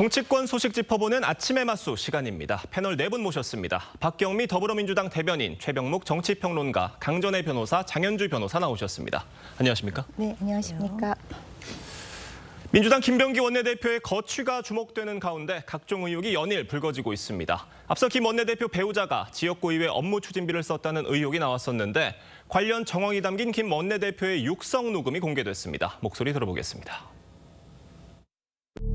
정치권 소식 짚어보는 아침의 맛수 시간입니다. 패널 네 분 모셨습니다. 박경미 더불어민주당 대변인, 최병묵 정치평론가, 강전의 변호사, 장현주 변호사 나오셨습니다. 안녕하십니까? 네, 안녕하십니까. 민주당 김병기 원내대표의 거취가 주목되는 가운데 각종 의혹이 연일 불거지고 있습니다. 앞서 김 원내대표 배우자가 지역구의회 업무 추진비를 썼다는 의혹이 나왔었는데 관련 정황이 담긴 김 원내대표의 육성 녹음이 공개됐습니다. 목소리 들어보겠습니다.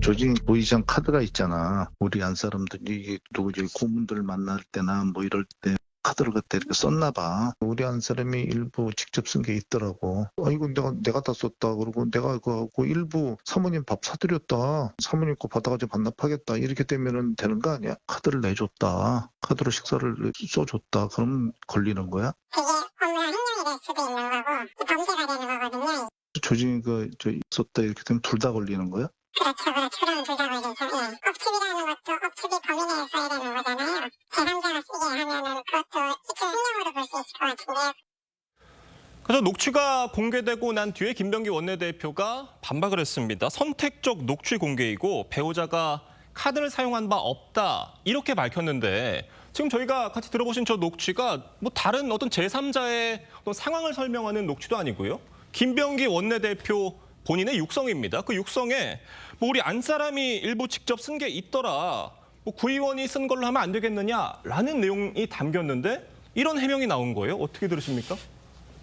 조직 보이장 카드가 있잖아. 우리 안 사람들이 누구지 고문들 만날 때나 뭐 이럴 때 카드를 그때 이렇게 썼나 봐. 우리 안 사람이 일부 직접 쓴 게 있더라고. 아 이거 내가 내가 다 썼다. 그리고 내가 그, 그 일부 사모님 밥 사드렸다. 사모님 거 받아가지고 반납하겠다. 이렇게 되면은 되는 거 아니야? 카드를 내줬다. 카드로 식사를 써줬다. 그럼 걸리는 거야? 그게 업무 횡령이 될 수도 있는 거고 범죄가 되는 거거든요. 조직이 그 저 썼다 이렇게 되면 둘 다 걸리는 거야? 그렇죠, 그렇죠. 그럼 둘다 걸리죠. 예. 업집이라는 것도 업집이 범인에 써야 되는 거잖아요. 제3자가 쓰게 하면은 그것도 일종 횡령으로 볼 수 있을 것 같은데요. 그래서 녹취가 공개되고 난 뒤에 김병기 원내대표가 반박을 했습니다. 선택적 녹취 공개이고 배우자가 카드를 사용한 바 없다 이렇게 밝혔는데 지금 저희가 같이 들어보신 저 녹취가 뭐 다른 어떤 제3자의 어떤 상황을 설명하는 녹취도 아니고요. 김병기 원내대표 본인의 육성입니다. 그 육성에 뭐 우리 안 사람이 일부 직접 쓴 게 있더라. 뭐 구의원이 쓴 걸로 하면 안 되겠느냐라는 내용이 담겼는데 이런 해명이 나온 거예요. 어떻게 들으십니까?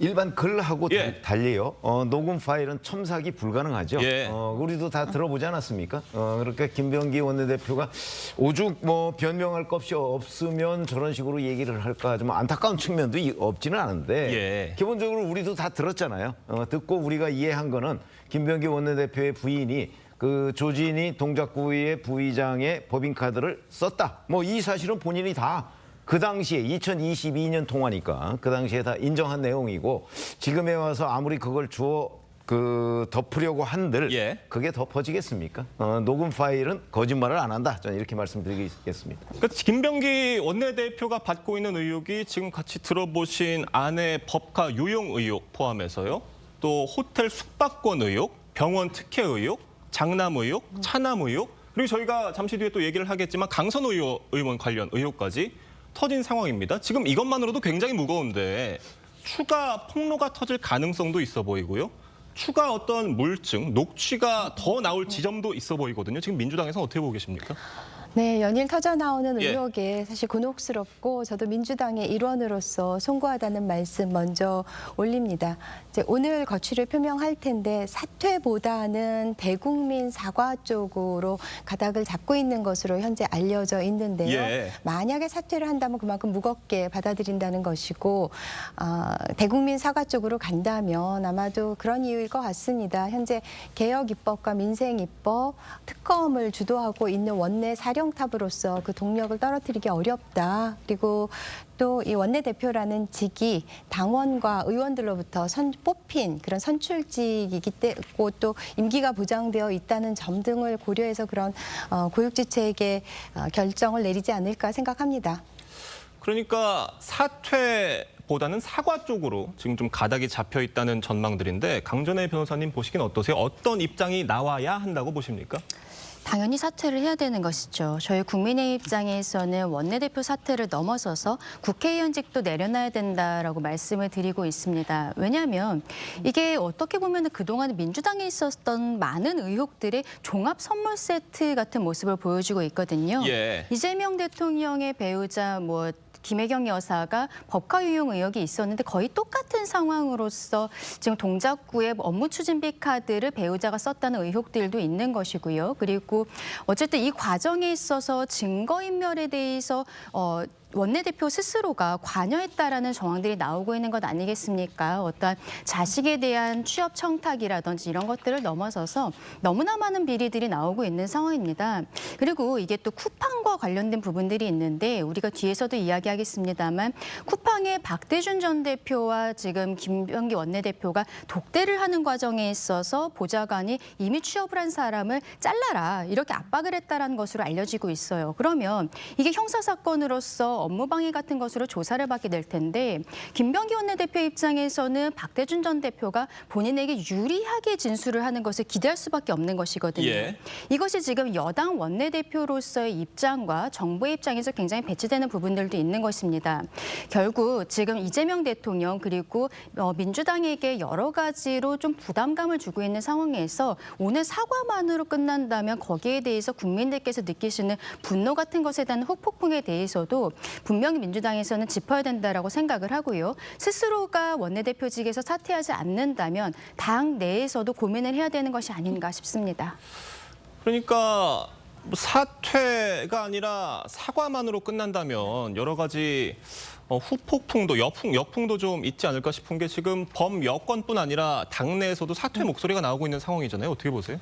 일반 글하고 예. 달- 달리요. 어, 녹음 파일은 첨삭이 불가능하죠. 예. 어, 우리도 다 들어보지 않았습니까? 어, 그러니까 김병기 원내대표가 오죽 뭐 변명할 것이 없으면 저런 식으로 얘기를 할까 좀 안타까운 측면도 이- 없지는 않은데 예. 기본적으로 우리도 다 들었잖아요. 어, 듣고 우리가 이해한 거는 김병기 원내대표의 부인이 그 조진이 동작구의 부의장의 법인카드를 썼다. 뭐 이 사실은 본인이 다 그 당시에 2022년 통화니까 그 당시에 다 인정한 내용이고 지금에 와서 아무리 그걸 주어 그 덮으려고 한들 예. 그게 덮어지겠습니까? 어, 녹음 파일은 거짓말을 안 한다. 저는 이렇게 말씀드리겠습니다. 그러니까 김병기 원내대표가 받고 있는 의혹이 지금 같이 들어보신 아내 법카 유용 의혹 포함해서요. 또 호텔 숙박권 의혹, 병원 특혜 의혹, 장남 의혹, 차남 의혹, 그리고 저희가 잠시 뒤에 또 얘기를 하겠지만 강선 의원, 의원 관련 의혹까지 터진 상황입니다. 지금 이것만으로도 굉장히 무거운데 추가 폭로가 터질 가능성도 있어 보이고요. 추가 어떤 물증, 녹취가 더 나올 지점도 있어 보이거든요. 지금 민주당에서 어떻게 보고 계십니까? 네, 연일 터져 나오는 예. 의혹에 사실 곤혹스럽고 저도 민주당의 일원으로서 송구하다는 말씀 먼저 올립니다. 이제 오늘 거취를 표명할 텐데 사퇴보다는 대국민 사과 쪽으로 가닥을 잡고 있는 것으로 현재 알려져 있는데요. 예. 만약에 사퇴를 한다면 그만큼 무겁게 받아들인다는 것이고 아, 대국민 사과 쪽으로 간다면 아마도 그런 이유일 것 같습니다. 현재 개혁 입법과 민생 입법 특검을 주도하고 있는 원내 사령 탑으로서 그 동력을 떨어뜨리기 어렵다. 그리고 또 이 원내대표라는 직이 당원과 의원들로부터 선 뽑힌 그런 선출직이기 때문에 또 임기가 보장되어 있다는 점 등을 고려해서 그런 어, 고육지책의 어, 결정을 내리지 않을까 생각합니다. 그러니까 사퇴보다는 사과 쪽으로 지금 좀 가닥이 잡혀 있다는 전망들인데 강전의 변호사님 보시기엔 어떠세요? 어떤 입장이 나와야 한다고 보십니까? 당연히 사퇴를 해야 되는 것이죠. 저희 국민의 입장에서는 원내대표 사퇴를 넘어서서 국회의원직도 내려놔야 된다라고 말씀을 드리고 있습니다. 왜냐하면 이게 어떻게 보면 그동안 민주당에 있었던 많은 의혹들의 종합 선물 세트 같은 모습을 보여주고 있거든요. 예. 이재명 대통령의 배우자 뭐 김혜경 여사가 법카 유용 의혹이 있었는데 거의 똑같은 상황으로서 지금 동작구의 업무 추진비 카드를 배우자가 썼다는 의혹들도 있는 것이고요. 그리고 어쨌든 이 과정에 있어서 증거인멸에 대해서 어 원내대표 스스로가 관여했다라는 정황들이 나오고 있는 것 아니겠습니까? 어떤 자식에 대한 취업 청탁이라든지 이런 것들을 넘어서서 너무나 많은 비리들이 나오고 있는 상황입니다. 그리고 이게 또 쿠팡과 관련된 부분들이 있는데 우리가 뒤에서도 이야기하겠습니다만 쿠팡의 박대준 전 대표와 지금 김병기 원내대표가 독대를 하는 과정에 있어서 보좌관이 이미 취업을 한 사람을 잘라라 이렇게 압박을 했다라는 것으로 알려지고 있어요. 그러면 이게 형사 사건으로서 업무 방해 같은 것으로 조사를 받게 될 텐데 김병기 원내대표 입장에서는 박대준 전 대표가 본인에게 유리하게 진술을 하는 것을 기대할 수밖에 없는 것이거든요. 예. 이것이 지금 여당 원내대표로서의 입장과 정부의 입장에서 굉장히 배치되는 부분들도 있는 것입니다. 결국 지금 이재명 대통령 그리고 어, 민주당에게 여러 가지로 좀 부담감을 주고 있는 상황에서 오늘 사과만으로 끝난다면 거기에 대해서 국민들께서 느끼시는 분노 같은 것에 대한 후폭풍에 대해서도 분명히 민주당에서는 짚어야 된다라고 생각을 하고요. 스스로가 원내대표직에서 사퇴하지 않는다면 당 내에서도 고민을 해야 되는 것이 아닌가 싶습니다. 그러니까 뭐 사퇴가 아니라 사과만으로 끝난다면 여러 가지 어, 후폭풍도 여풍, 역풍도 좀 있지 않을까 싶은 게 지금 범 여권뿐 아니라 당내에서도 사퇴 목소리가 나오고 있는 상황이잖아요. 어떻게 보세요?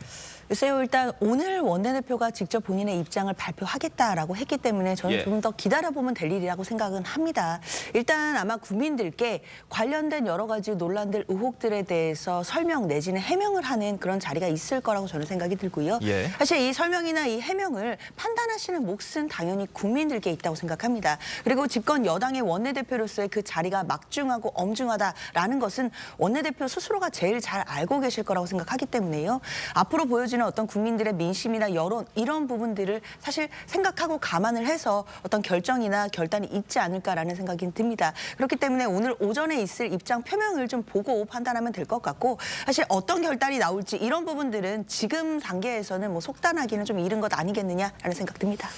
글쎄요, 일단 오늘 원내대표가 직접 본인의 입장을 발표하겠다라고 했기 때문에 저는 예. 좀 더 기다려보면 될 일이라고 생각은 합니다. 일단 아마 국민들께 관련된 여러 가지 논란들, 의혹들에 대해서 설명 내지는 해명을 하는 그런 자리가 있을 거라고 저는 생각이 들고요. 예. 사실 이 설명이나 이 해명을 판단하시는 몫은 당연히 국민들께 있다고 생각합니다. 그리고 집권 여당의 원 내대표로서의 그 자리가 막중하고 엄중하다라는 것은 원내대표 스스로가 제일 잘 알고 계실 거라고 생각하기 때문에요. 앞으로 보여지는 어떤 국민들의 민심이나 여론 이런 부분들을 사실 생각하고 감안을 해서 어떤 결정이나 결단이 있지 않을까라는 생각이 듭니다. 그렇기 때문에 오늘 오전에 있을 입장 표명을 좀 보고 판단하면 될 것 같고 사실 어떤 결단이 나올지 이런 부분들은 지금 단계에서는 뭐 속단하기는 좀 이른 것 아니겠느냐라는 생각 듭니다.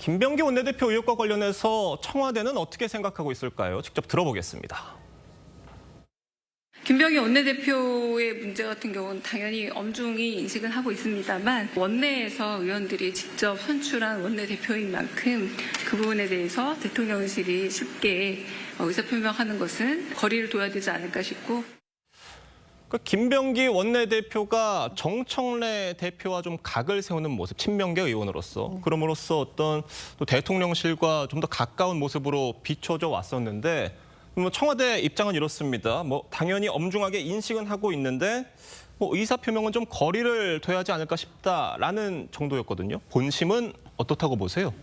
김병기 원내대표 의혹과 관련해서 청와대는 어떻게 생각하고 있을까요? 직접 들어보겠습니다. 김병희 원내대표의 문제 같은 경우는 당연히 엄중히 인식은 하고 있습니다만 원내에서 의원들이 직접 선출한 원내대표인 만큼 그 부분에 대해서 대통령실이 쉽게 의사표명하는 것은 거리를 둬야 되지 않을까 싶고 그 김병기 원내대표가 정청래 대표와 좀 각을 세우는 모습, 친명계 의원으로서 그럼으로써 어떤 또 대통령실과 좀 더 가까운 모습으로 비춰져 왔었는데 뭐 청와대 입장은 이렇습니다. 뭐 당연히 엄중하게 인식은 하고 있는데 뭐 의사 표명은 좀 거리를 둬야 하지 않을까 싶다라는 정도였거든요. 본심은 어떻다고 보세요?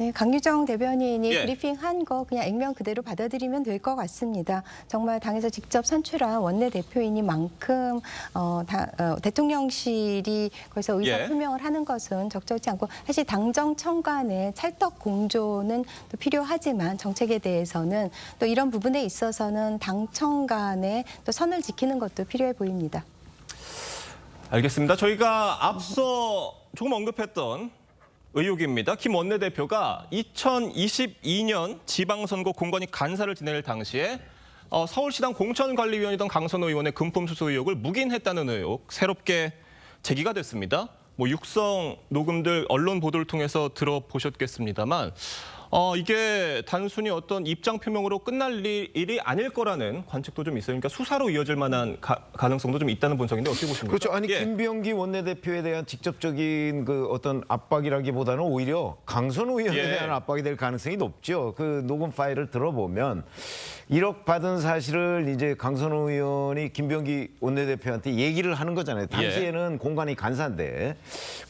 네, 강유정 대변인이 예. 브리핑한 거 그냥 액면 그대로 받아들이면 될 것 같습니다. 정말 당에서 직접 선출한 원내대표이니만큼 어, 다, 어, 대통령실이 거기서 의사 예. 표명을 하는 것은 적절치 않고 사실 당정청 간의 찰떡 공조는 또 필요하지만 정책에 대해서는 또 이런 부분에 있어서는 당청 간의 또 선을 지키는 것도 필요해 보입니다. 알겠습니다. 저희가 앞서 조금 언급했던 의혹입니다. 김 원내대표가 2022년 지방선거 공관위 간사를 지낼 당시에 어, 서울시당 공천관리위원이던 강선호 의원의 금품 수수 의혹을 묵인했다는 의혹 새롭게 제기가 됐습니다. 뭐 육성 녹음들 언론 보도를 통해서 들어보셨겠습니다만 어, 이게 단순히 어떤 입장 표명으로 끝날 일- 일이 아닐 거라는 관측도 좀 있어요. 그러니까 수사로 이어질 만한 가, 가능성도 좀 있다는 분석인데 어떻게 보십니까? 그렇죠. 아니 예. 김병기 원내대표에 대한 직접적인 그 어떤 압박이라기보다는 오히려 강선우 의원에 예. 대한 압박이 될 가능성이 높죠. 그 녹음 파일을 들어보면 1억 받은 사실을 이제 강선우 의원이 김병기 원내대표한테 얘기를 하는 거잖아요. 예. 당시에는 공간이 간사인데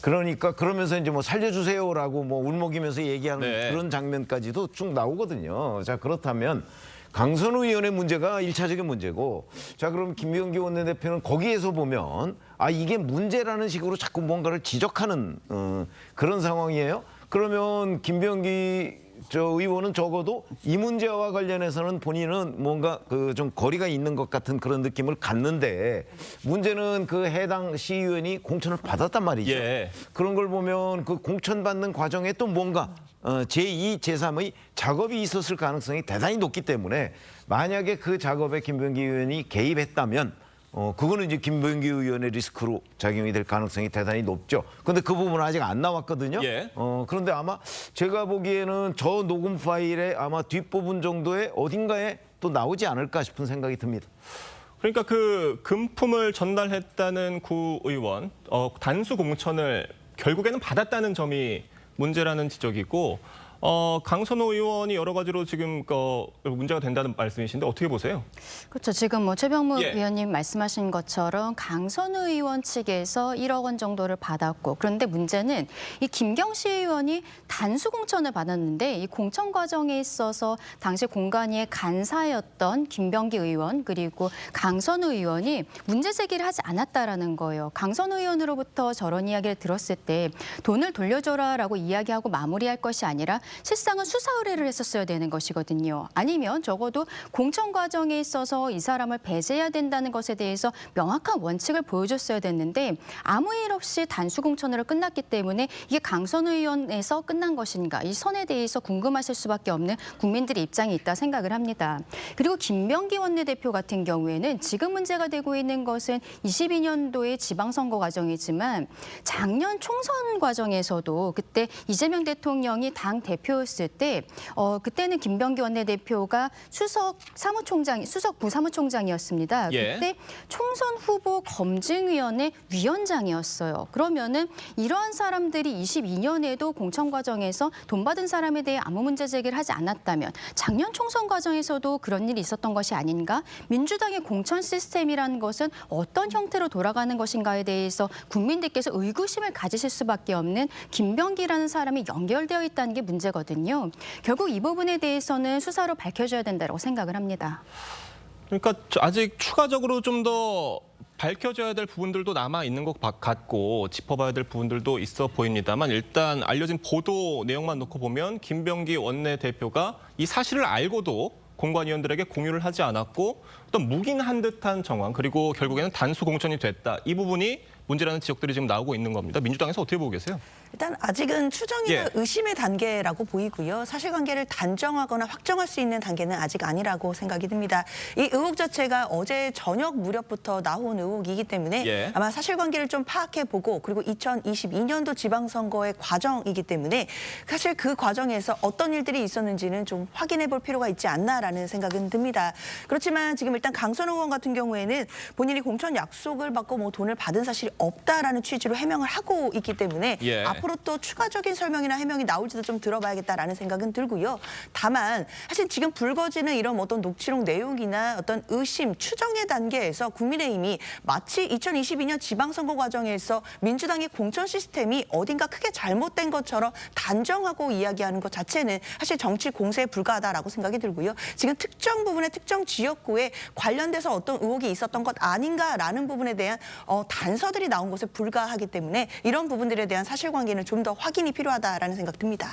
그러니까 그러면서 이제 뭐 살려주세요라고 뭐 울먹이면서 얘기하는 네. 그런 장면까지도 쭉 나오거든요. 자 그렇다면. 강선우 의원의 문제가 일차적인 문제고 자 그럼 김병기 원내대표는 거기에서 보면 아 이게 문제라는 식으로 자꾸 뭔가를 지적하는 어, 그런 상황이에요. 그러면 김병기 저 의원은 적어도 이 문제와 관련해서는 본인은 뭔가 그 좀 거리가 있는 것 같은 그런 느낌을 갖는데 문제는 그 해당 시의원이 공천을 받았단 말이죠. 예. 그런 걸 보면 그 공천 받는 과정에 또 뭔가 어, 제2, 제3의 작업이 있었을 가능성이 대단히 높기 때문에 만약에 그 작업에 김병기 의원이 개입했다면 어, 그거는 이제 김병기 의원의 리스크로 작용이 될 가능성이 대단히 높죠. 근데 그 부분은 아직 안 나왔거든요. 예. 어, 그런데 아마 제가 보기에는 저 녹음 파일의 아마 뒷부분 정도에 어딘가에 또 나오지 않을까 싶은 생각이 듭니다. 그러니까 그 금품을 전달했다는 구 의원 어, 단수 공천을 결국에는 받았다는 점이 문제라는 지적이고 어, 강선호 의원이 여러 가지로 지금 그 문제가 된다는 말씀이신데 어떻게 보세요? 그렇죠. 지금 뭐 최병무 예. 위원님 말씀하신 것처럼 강선우 의원 측에서 1억 원 정도를 받았고 그런데 문제는 이 김경시 의원이 단수 공천을 받았는데 이 공천 과정에 있어서 당시 공관위의 간사였던 김병기 의원 그리고 강선우 의원이 문제 제기를 하지 않았다라는 거예요. 강선우 의원으로부터 저런 이야기를 들었을 때 돈을 돌려줘라라고 이야기하고 마무리할 것이 아니라 실상은 수사 의뢰를 했었어야 되는 것이거든요. 아니면 적어도 공천 과정에 있어서 이 사람을 배제해야 된다는 것에 대해서 명확한 원칙을 보여줬어야 됐는데 아무 일 없이 단수 공천으로 끝났기 때문에 이게 강선우 의원에서 끝난 것인가 이 선에 대해서 궁금하실 수밖에 없는 국민들의 입장이 있다 생각을 합니다. 그리고 김병기 원내대표 같은 경우에는 지금 문제가 되고 있는 것은 22년도의 지방선거 과정이지만 작년 총선 과정에서도 그때 이재명 대통령이 당 대표 였을 때 어, 그때는 김병기 원내대표가 수석 사무총장 수석 부사무총장이었습니다. 예. 그때 총선 후보 검증위원회 위원장이었어요. 그러면은 이러한 사람들이 22년에도 공천 과정에서 돈 받은 사람에 대해 아무 문제 제기를 하지 않았다면 작년 총선 과정에서도 그런 일이 있었던 것이 아닌가? 민주당의 공천 시스템이라는 것은 어떤 형태로 돌아가는 것인가에 대해서 국민들께서 의구심을 가지실 수밖에 없는 김병기라는 사람이 연결되어 있다는 게 문제 거든요. 결국 이 부분에 대해서는 수사로 밝혀져야 된다고 생각을 합니다. 그러니까 저- 아직 추가적으로 좀 더 밝혀져야 될 부분들도 남아 있는 것 바- 같고 짚어봐야 될 부분들도 있어 보입니다만 일단 알려진 보도 내용만 놓고 보면 김병기 원내대표가 이 사실을 알고도 공관위원들에게 공유를 하지 않았고 어떤 묵인한 듯한 정황 그리고 결국에는 단수 공천이 됐다 이 부분이 문제라는 지적들이 지금 나오고 있는 겁니다. 민주당에서 어떻게 보고 계세요? 일단 아직은 추정이나 예. 의심의 단계라고 보이고요. 사실관계를 단정하거나 확정할 수 있는 단계는 아직 아니라고 생각이 듭니다. 이 의혹 자체가 어제 저녁 무렵부터 나온 의혹이기 때문에 예. 아마 사실관계를 좀 파악해 보고 그리고 2022년도 지방선거의 과정이기 때문에 사실 그 과정에서 어떤 일들이 있었는지는 좀 확인해 볼 필요가 있지 않나라는 생각은 듭니다. 그렇지만 지금 일단 강선호 의원 같은 경우에는 본인이 공천 약속을 받고 뭐 돈을 받은 사실이 없다라는 취지로 해명을 하고 있기 때문에 예. 앞 으로 또 추가적인 설명이나 해명이 나올지도 좀 들어봐야겠다라는 생각은 들고요. 다만 사실 지금 불거지는 이런 어떤 녹취록 내용이나 어떤 의심, 추정의 단계에서 국민의힘이 마치 2022년 지방선거 과정에서 민주당의 공천 시스템이 어딘가 크게 잘못된 것처럼 단정하고 이야기하는 것 자체는 사실 정치 공세에 불과하다라고 생각이 들고요. 지금 특정 부분의 특정 지역구에 관련돼서 어떤 의혹이 있었던 것 아닌가라는 부분에 대한 어, 단서들이 나온 것에 불과하기 때문에 이런 부분들에 대한 사실관계 는 좀 더 확인이 필요하다라는 생각 듭니다.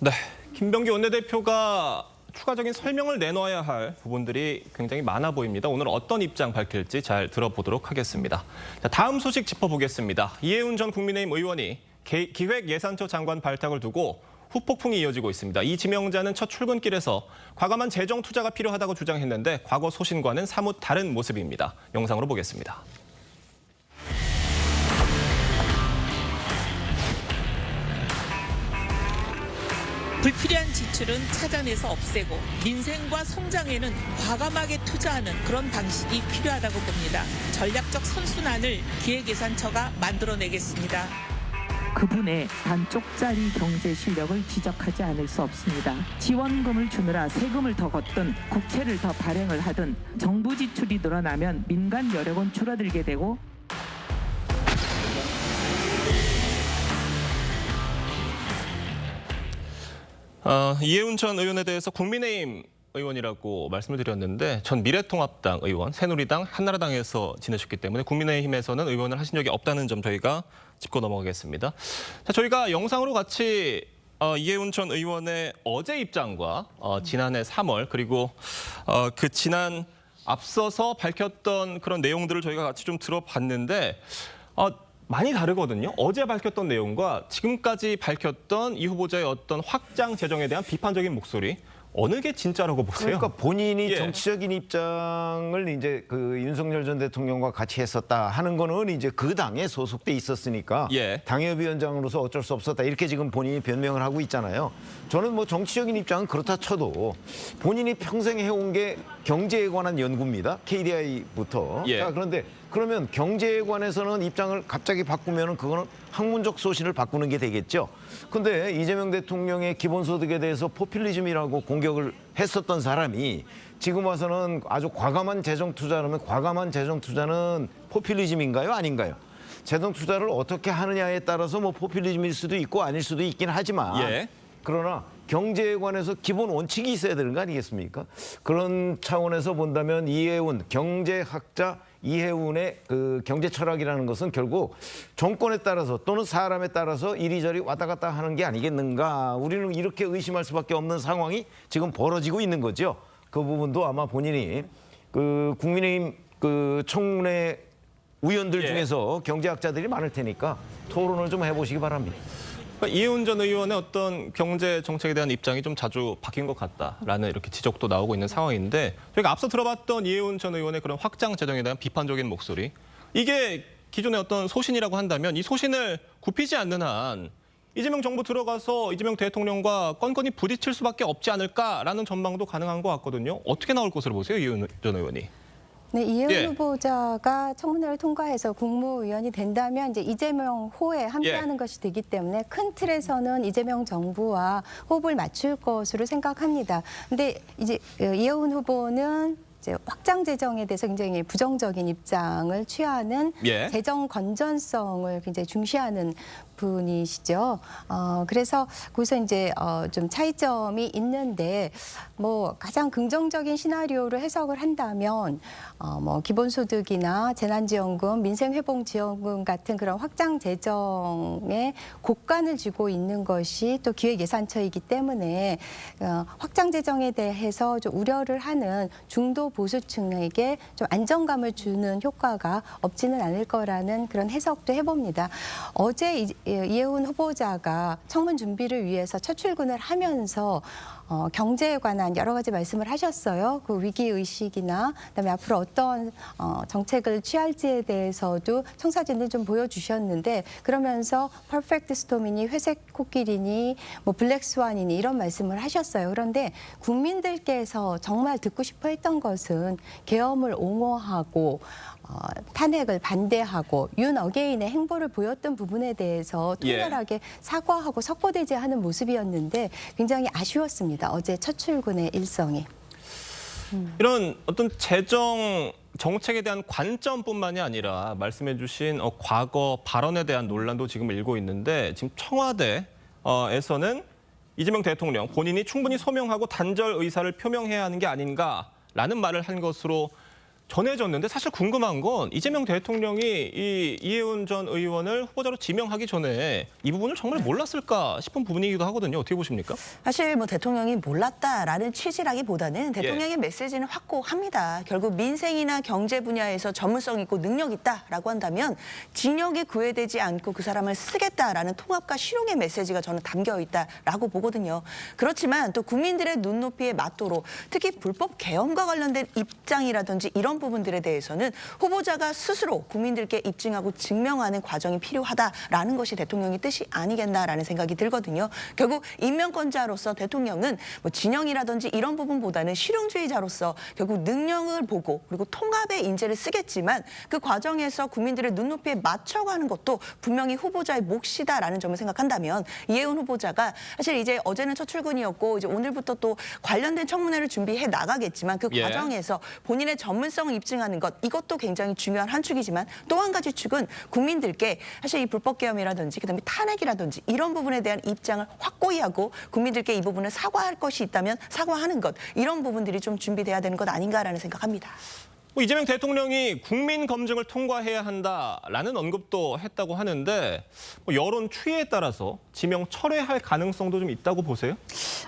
네, 김병기 원내대표가 추가적인 설명을 내놓아야 할 부분들이 굉장히 많아 보입니다. 오늘 어떤 입장 밝힐지 잘 들어보도록 하겠습니다. 자, 다음 소식 짚어보겠습니다. 이해훈 전 국민의힘 의원이 개- 기획예산처 장관 발탁을 두고 후폭풍이 이어지고 있습니다. 이 지명자는 첫 출근길에서 과감한 재정 투자가 필요하다고 주장했는데 과거 소신과는 사뭇 다른 모습입니다. 영상으로 보겠습니다. 불필요한 지출은 찾아내서 없애고 민생과 성장에는 과감하게 투자하는 그런 방식이 필요하다고 봅니다. 전략적 선순환을 기획예산처가 만들어내겠습니다. 그분의 단쪽짜리 경제 실력을 지적하지 않을 수 없습니다. 지원금을 주느라 세금을 더 걷든 국채를 더 발행을 하든 정부 지출이 늘어나면 민간 여력은 줄어들게 되고 어, 이해훈 전 의원에 대해서 국민의힘 의원이라고 말씀을 드렸는데 전 미래통합당 의원, 새누리당, 한나라당에서 지내셨기 때문에 국민의힘에서는 의원을 하신 적이 없다는 점 저희가 짚고 넘어가겠습니다. 자, 저희가 영상으로 같이 어, 이해훈 전 의원의 어제 입장과 어, 지난해 3월 그리고 어, 그 지난 앞서서 밝혔던 그런 내용들을 저희가 같이 좀 들어봤는데 어, 많이 다르거든요. 어제 밝혔던 내용과 지금까지 밝혔던 이 후보자의 어떤 확장 재정에 대한 비판적인 목소리 어느 게 진짜라고 보세요? 그러니까 본인이 예. 정치적인 입장을 이제 그 윤석열 전 대통령과 같이 했었다 하는 거는 이제 그 당에 소속돼 있었으니까 예. 당협위원장으로서 어쩔 수 없었다 이렇게 지금 본인이 변명을 하고 있잖아요. 저는 뭐 정치적인 입장은 그렇다 쳐도 본인이 평생 해온 게 경제에 관한 연구입니다. KDI부터. 예. 자, 그런데 그러면 경제에 관해서는 입장을 갑자기 바꾸면은 그거는 학문적 소신을 바꾸는 게 되겠죠. 근데 이재명 대통령의 기본소득에 대해서 포퓰리즘이라고 공격을 했었던 사람이 지금 와서는 아주 과감한 재정 투자라면 과감한 재정 투자는 포퓰리즘인가요? 아닌가요? 재정 투자를 어떻게 하느냐에 따라서 뭐 포퓰리즘일 수도 있고 아닐 수도 있긴 하지만 예. 그러나 경제에 관해서 기본 원칙이 있어야 되는 거 아니겠습니까? 그런 차원에서 본다면 이해운 경제학자 이해운의 그 경제 철학이라는 것은 결국 정권에 따라서 또는 사람에 따라서 이리저리 왔다 갔다 하는 게 아니겠는가? 우리는 이렇게 의심할 수밖에 없는 상황이 지금 벌어지고 있는 거죠. 그 부분도 아마 본인이 그 국민의힘 그 청문회 의원들 예. 중에서 경제학자들이 많을 테니까 토론을 좀 해보시기 바랍니다. 그러니까 이해운 전 의원의 어떤 경제 정책에 대한 입장이 좀 자주 바뀐 것 같다라는 이렇게 지적도 나오고 있는 상황인데 저희가 앞서 들어봤던 이해운 전 의원의 그런 확장 재정에 대한 비판적인 목소리 이게 기존의 어떤 소신이라고 한다면 이 소신을 굽히지 않는 한 이재명 정부 들어가서 이재명 대통령과 건건이 부딪힐 수밖에 없지 않을까라는 전망도 가능한 것 같거든요. 어떻게 나올 것으로 보세요, 이해운 전 의원이? 네, 이해운 예. 후보자가 청문회를 통과해서 국무위원이 된다면 이제 이재명 호에 함께하는 예. 것이 되기 때문에 큰 틀에서는 이재명 정부와 호흡을 맞출 것으로 생각합니다. 근데 이제 어, 이해운 후보는 이제 확장 재정에 대해서 굉장히 부정적인 입장을 취하는 예. 재정 건전성을 굉장히 중시하는 분이시죠. 어, 그래서 거기서 이제 어, 좀 차이점이 있는데 뭐 가장 긍정적인 시나리오를 해석을 한다면 어, 뭐 기본소득이나 재난지원금, 민생회복지원금 같은 그런 확장 재정에 곡간을 쥐고 있는 것이 또 기획예산처이기 때문에 어, 확장 재정에 대해서 좀 우려를 하는 중도 보수층에게 좀 안정감을 주는 효과가 없지는 않을 거라는 그런 해석도 해봅니다. 어제 이- 예, 후보자가 청문 준비를 위해서 첫 출근을 하면서 어, 경제에 관한 여러 가지 말씀을 하셨어요. 그 위기 의식이나 그다음에 앞으로 어떤 어, 정책을 취할지에 대해서도 청사진을 좀 보여주셨는데 그러면서 퍼펙트 스톰이니 회색 코끼리니 뭐 블랙 스완이니 이런 말씀을 하셨어요. 그런데 국민들께서 정말 듣고 싶어 했던 것은 계엄을 옹호하고 어, 탄핵을 반대하고 윤 어게인의 행보를 보였던 부분에 대해서 예. 통렬하게 사과하고 석고대죄하는 모습이었는데 굉장히 아쉬웠습니다. 어제 첫 출근의 일성이. 이런 어떤 재정 정책에 대한 관점뿐만이 아니라 말씀해 주신 어, 과거 발언에 대한 논란도 지금 일고 있는데 지금 청와대에서는 이재명 대통령 본인이 충분히 소명하고 단절 의사를 표명해야 하는 게 아닌가라는 말을 한 것으로 전해졌는데 사실 궁금한 건 이재명 대통령이 이 이해운 전 의원을 후보자로 지명하기 전에 이 부분을 정말 몰랐을까 싶은 부분이기도 하거든요. 어떻게 보십니까? 사실 뭐 대통령이 몰랐다라는 취지라기보다는 예. 대통령의 메시지는 확고합니다. 결국 민생이나 경제 분야에서 전문성 있고 능력 있다라고 한다면 진영에 구애되지 않고 그 사람을 쓰겠다라는 통합과 실용의 메시지가 저는 담겨 있다라고 보거든요. 그렇지만 또 국민들의 눈높이에 맞도록 특히 불법 개헌과 관련된 입장이라든지 이런 부분들에 대해서는 후보자가 스스로 국민들께 입증하고 증명하는 과정이 필요하다라는 것이 대통령의 뜻이 아니겠나라는 생각이 들거든요. 결국 임명권자로서 대통령은 뭐 진영이라든지 이런 부분보다는 실용주의자로서 결국 능력을 보고 그리고 통합의 인재를 쓰겠지만 그 과정에서 국민들의 눈높이에 맞춰가는 것도 분명히 후보자의 몫이다라는 점을 생각한다면 이해훈 후보자가 사실 이제 어제는 첫 출근이었고 이제 오늘부터 또 관련된 청문회를 준비해 나가겠지만 그 예. 과정에서 본인의 전문성을 입증하는 것 이것도 굉장히 중요한 한 축이지만 또 한 가지 축은 국민들께 사실 이 불법 계엄이라든지 그다음에 탄핵이라든지 이런 부분에 대한 입장을 확고히 하고 국민들께 이 부분을 사과할 것이 있다면 사과하는 것 이런 부분들이 좀 준비돼야 되는 것 아닌가라는 생각합니다. 뭐 이재명 대통령이 국민 검증을 통과해야 한다라는 언급도 했다고 하는데 뭐 여론 추이에 따라서 지명 철회할 가능성도 좀 있다고 보세요?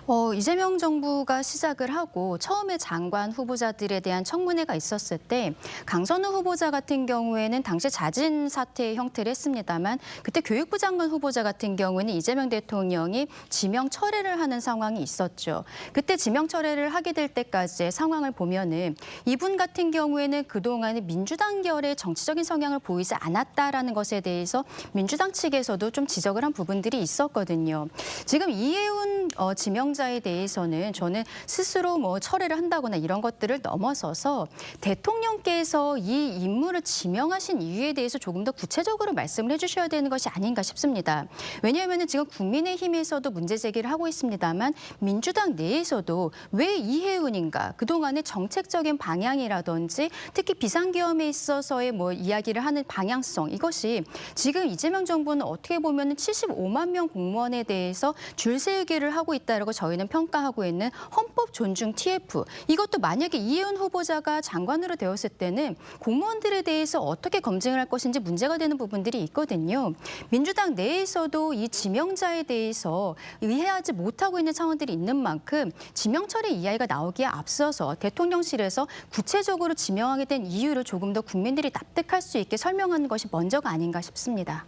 어, 이재명 정부가 시작을 하고 처음에 장관 후보자들에 대한 청문회가 있었을 때 강선우 후보자 같은 경우에는 당시 자진 사퇴 형태를 했습니다만 그때 교육부 장관 후보자 같은 경우는 이재명 대통령이 지명 철회를 하는 상황이 있었죠. 그때 지명 철회를 하게 될 때까지의 상황을 보면은 이분 같은 경우에 경우에는 그동안에 민주당 결의 정치적인 성향을 보이지 않았다라는 것에 대해서 민주당 측에서도 좀 지적을 한 부분들이 있었거든요. 지금 이해운 어, 지명자에 대해서는 저는 스스로 뭐 철회를 한다거나 이런 것들을 넘어서서 대통령께서 이 인물을 지명하신 이유에 대해서 조금 더 구체적으로 말씀을 해주셔야 되는 것이 아닌가 싶습니다. 왜냐하면 지금 국민의힘에서도 문제 제기를 하고 있습니다만 민주당 내에서도 왜 이해운인가 그동안의 정책적인 방향이라든지 특히 비상계엄에 있어서의 뭐 이야기를 하는 방향성 이것이 지금 이재명 정부는 어떻게 보면 75만 명 공무원에 대해서 줄 세우기를 하고 있다라고 저희는 평가하고 있는 헌법 존중 TF 이것도 만약에 이해운 후보자가 장관으로 되었을 때는 공무원들에 대해서 어떻게 검증을 할 것인지 문제가 되는 부분들이 있거든요. 민주당 내에서도 이 지명자에 대해서 이해하지 못하고 있는 차원들이 있는 만큼 지명철의 이야기가 나오기에 앞서서 대통령실에서 구체적으로 지 명하게 된 이유를 조금 더 국민들이 납득할 수 있게 설명하는 것이 먼저가 아닌가 싶습니다.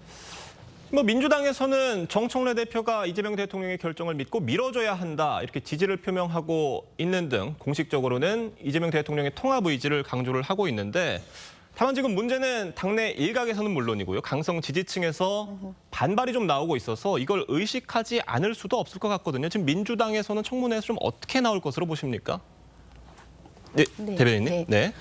뭐 민주당에서는 정청래 대표가 이재명 대통령의 결정을 믿고 밀어줘야 한다 이렇게 지지를 표명하고 있는 등 공식적으로는 이재명 대통령의 통합 의지를 강조를 하고 있는데 다만 지금 문제는 당내 일각에서는 물론이고요 강성 지지층에서 반발이 좀 나오고 있어서 이걸 의식하지 않을 수도 없을 것 같거든요. 지금 민주당에서는 청문회에서 좀 어떻게 나올 것으로 보십니까? 네, 네, 대변인님. 네. 네.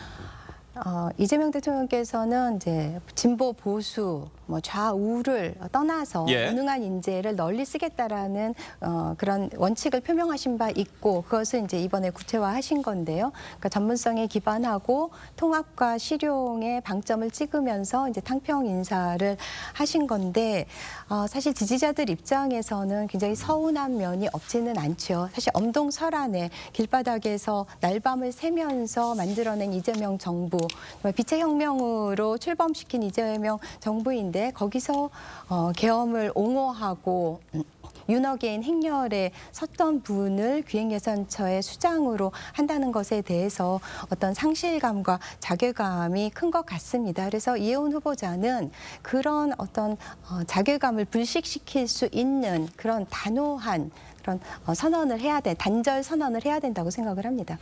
어, 이재명 대통령께서는 이제 진보 보수 뭐 좌우를 떠나서 예. 무능한 인재를 널리 쓰겠다라는 어, 그런 원칙을 표명하신 바 있고 그것을 이제 이번에 구체화하신 건데요. 그러니까 전문성에 기반하고 통합과 실용의 방점을 찍으면서 이제 탕평 인사를 하신 건데 어, 사실 지지자들 입장에서는 굉장히 서운한 면이 없지는 않죠. 사실 엄동 설안에 길바닥에서 날밤을 새면서 만들어낸 이재명 정부, 정말 빛의 혁명으로 출범시킨 이재명 정부인데 거기서 어, 계엄을 옹호하고 음, 윤어게인 행렬에 섰던 분을 기획예산처의 수장으로 한다는 것에 대해서 어떤 상실감과 자괴감이 큰 것 같습니다. 그래서 이혜훈 후보자는 그런 어떤 어, 자괴감을 불식시킬 수 있는 그런 단호한 그런 어, 선언을 해야 돼, 단절 선언을 해야 된다고 생각을 합니다.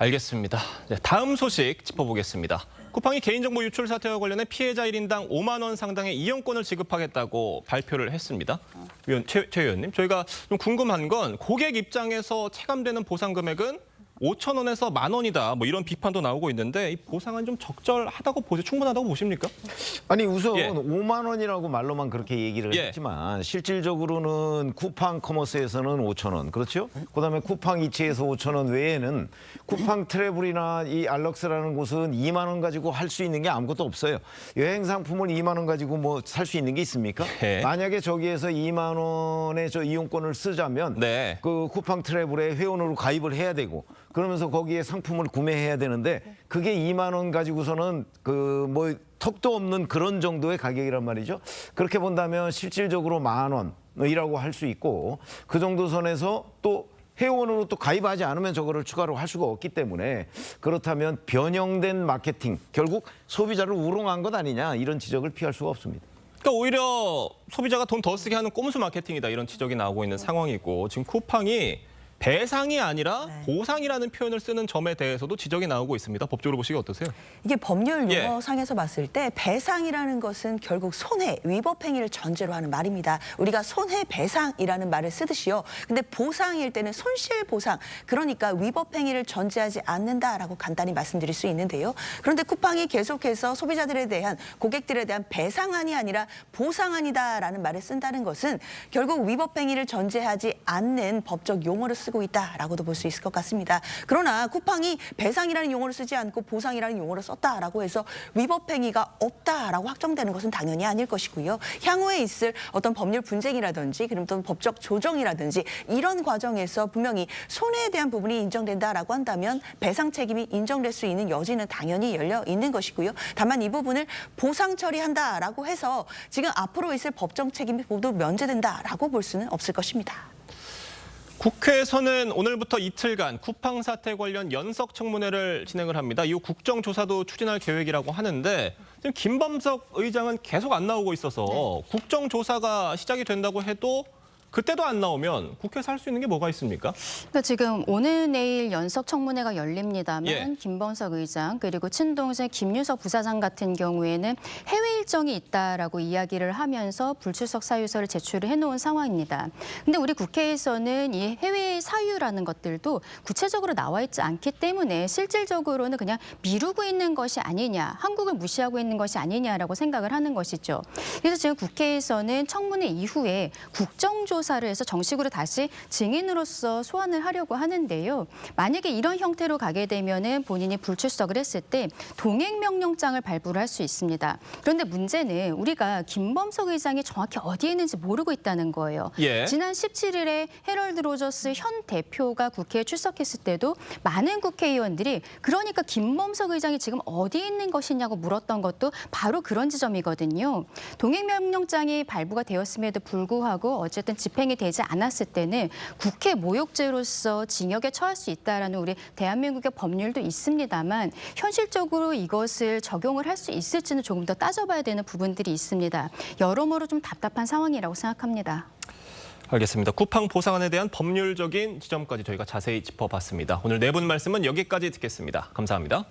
알겠습니다. 네, 다음 소식 짚어보겠습니다. 쿠팡이 개인정보 유출 사태와 관련해 피해자 1인당 5만 원 상당의 이용권을 지급하겠다고 발표를 했습니다. 위원, 최, 최 의원님, 저희가 좀 궁금한 건 고객 입장에서 체감되는 보상 금액은 5천 원에서 만 원이다. 뭐 이런 비판도 나오고 있는데 이 보상은 좀 적절하다고 보세요? 충분하다고 보십니까? 아니 우선 예. 5만 원이라고 말로만 그렇게 얘기를 예. 했지만 실질적으로는 쿠팡 커머스에서는 5천 원 그렇죠? 그다음에 쿠팡 이치에서 5천 원 외에는 쿠팡 트래블이나 이 알럭스라는 곳은 2만 원 가지고 할 수 있는 게 아무것도 없어요. 여행 상품을 2만 원 가지고 뭐 살 수 있는 게 있습니까? 예. 만약에 저기에서 2만 원의 저 이용권을 쓰자면 네. 그 쿠팡 트래블에 회원으로 가입을 해야 되고 그러면서 거기에 상품을 구매해야 되는데 그게 2만 원 가지고서는 그 뭐 턱도 없는 그런 정도의 가격이란 말이죠. 그렇게 본다면 실질적으로 만 원이라고 할 수 있고 그 정도 선에서 또 회원으로 또 가입하지 않으면 저거를 추가로 할 수가 없기 때문에 그렇다면 변형된 마케팅 결국 소비자를 우롱한 것 아니냐 이런 지적을 피할 수가 없습니다. 그러니까 오히려 소비자가 돈 더 쓰게 하는 꼼수 마케팅이다 이런 지적이 나오고 있는 상황이고 지금 쿠팡이 배상이 아니라 네. 보상이라는 표현을 쓰는 점에 대해서도 지적이 나오고 있습니다. 법적으로 보시기 어떠세요? 이게 법률 예. 용어상에서 봤을 때 배상이라는 것은 결국 손해, 위법 행위를 전제로 하는 말입니다. 우리가 손해 배상이라는 말을 쓰듯이요. 근데 보상일 때는 손실 보상, 그러니까 위법 행위를 전제하지 않는다라고 간단히 말씀드릴 수 있는데요. 그런데 쿠팡이 계속해서 소비자들에 대한 고객들에 대한 배상안이 아니라 보상안이다라는 말을 쓴다는 것은 결국 위법 행위를 전제하지 않는 법적 용어를 쓰고 있다라고도 볼 수 있을 것 같습니다. 그러나 쿠팡이 배상이라는 용어를 쓰지 않고 보상이라는 용어를 썼다라고 해서 위법 행위가 없다라고 확정되는 것은 당연히 아닐 것이고요. 향후에 있을 어떤 법률 분쟁이라든지 그럼 또 법적 조정이라든지 이런 과정에서 분명히 손해에 대한 부분이 인정된다라고 한다면 배상 책임이 인정될 수 있는 여지는 당연히 열려 있는 것이고요. 다만 이 부분을 보상 처리한다라고 해서 지금 앞으로 있을 법정 책임이 모두 면제된다라고 볼 수는 없을 것입니다. 국회에서는 오늘부터 이틀간 쿠팡 사태 관련 연석 청문회를 진행을 합니다. 이후 국정조사도 추진할 계획이라고 하는데 지금 김범석 의장은 계속 안 나오고 있어서 국정조사가 시작이 된다고 해도 그때도 안 나오면 국회에서 할 수 있는 게 뭐가 있습니까? 그러니까 지금 오늘 내일 연석 청문회가 열립니다만 예. 김범석 의장 그리고 친동생 김유석 부사장 같은 경우에는 해외 일정이 있다라고 이야기를 하면서 불출석 사유서를 제출을 해놓은 상황입니다. 근데 우리 국회에서는 이 해외 사유라는 것들도 구체적으로 나와 있지 않기 때문에 실질적으로는 그냥 미루고 있는 것이 아니냐, 한국을 무시하고 있는 것이 아니냐라고 생각을 하는 것이죠. 그래서 지금 국회에서는 청문회 이후에 국정조 사를 해서 정식으로 다시 증인으로서 소환을 하려고 하는데요. 만약에 이런 형태로 가게 되면은 본인이 불출석을 했을 때 동행 명령장을 발부를 할 수 있습니다. 그런데 문제는 우리가 김범석 의장이 정확히 어디에 있는지 모르고 있다는 거예요. 예. 지난 17일에 헤럴드 로저스 현 대표가 국회에 출석했을 때도 많은 국회의원들이 그러니까 김범석 의장이 지금 어디에 있는 것이냐고 물었던 것도 바로 그런 지점이거든요. 동행 명령장이 발부가 되었음에도 불구하고 어쨌든 집행이 되지 않았을 때는 국회 모욕죄로서 징역에 처할 수 있다라는 우리 대한민국의 법률도 있습니다만 현실적으로 이것을 적용을 할 수 있을지는 조금 더 따져봐야 되는 부분들이 있습니다. 여러모로 좀 답답한 상황이라고 생각합니다. 알겠습니다. 쿠팡 보상안에 대한 법률적인 지점까지 저희가 자세히 짚어봤습니다. 오늘 네 분 말씀은 여기까지 듣겠습니다. 감사합니다.